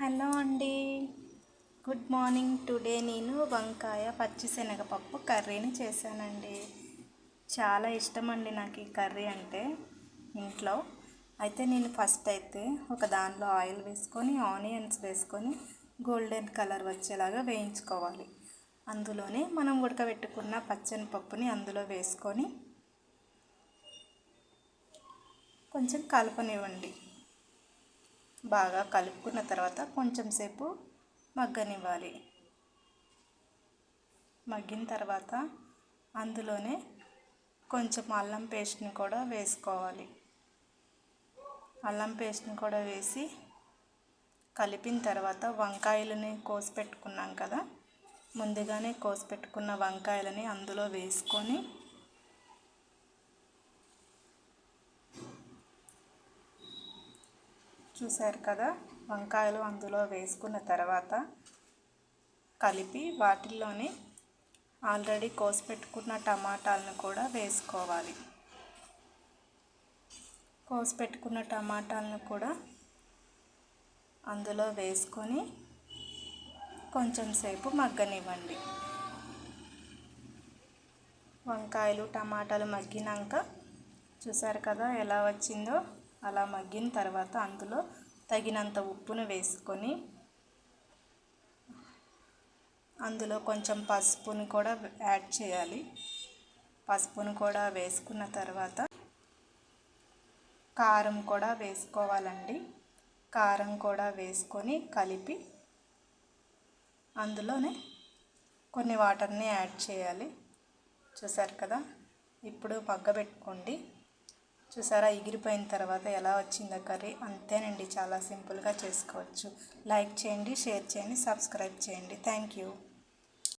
Hello అండి. Good morning. Today నేను వంకాయ పచ్చిశనగపప్పు కర్రీని చేశానండి. చాలా ఇష్టం అండి నాకు ఈ కర్రీ అంటే ఇంట్లో. అయితే నేను ఫస్ట్ అయితే ఒక దానిలో ఆయిల్ వేసుకొని ఆనియన్స్ వేసుకొని గోల్డెన్ కలర్ వచ్చేలాగా వేయించుకోవాలి. అందులోనే మనం ఉడకబెట్టుకున్న పచ్చని పప్పుని అందులో వేసుకొని కొంచెం కలపనివ్వండి. బాగా కలుపుకున్న తర్వాత కొంచెం సేపు మగ్గనివ్వాలి. మగ్గిన తర్వాత అందులోనే కొంచెం అల్లం పేస్ట్ని కూడా వేసుకోవాలి. అల్లం పేస్ట్ని కూడా వేసి కలిపిన తర్వాత వంకాయలని కోసి పెట్టుకున్నాం కదా ముందుగానే కోసి పెట్టుకున్న వంకాయలని అందులో వేసుకొని చూశారు కదా? వంకాయలు అందులో వేసుకున్న తర్వాత కలిపి వాటిల్లోనే ఆల్రెడీ కోసి పెట్టుకున్న టమాటాలను కూడా వేసుకోవాలి. కోసి పెట్టుకున్న టమాటాలను కూడా అందులో వేసుకొని కొంచెం సేపు మగ్గనివ్వండి. వంకాయలు టమాటాలు మగ్గినాక చూసారు కదా ఎలా వచ్చిందో? అలా మగ్గిన తర్వాత అందులో తగినంత ఉప్పును వేసుకొని అందులో కొంచెం పసుపుని కూడా యాడ్ చేయాలి. పసుపును కూడా వేసుకున్న తర్వాత కారం కూడా వేసుకోవాలండి. కారం కూడా వేసుకొని కలిపి అందులోనే కొన్ని వాటర్ని యాడ్ చేయాలి. చూసారు కదా? ఇప్పుడు మగ్గబెట్టుకోండి. చూసారా? ఎగిరిపోయిన తర్వాత ఎలా వచ్చిందో కర్రీ అంతేనండి. చాలా సింపుల్గా చేసుకోవచ్చు. లైక్ చేయండి షేర్ చేయండి సబ్స్క్రైబ్ చేయండి. Thank you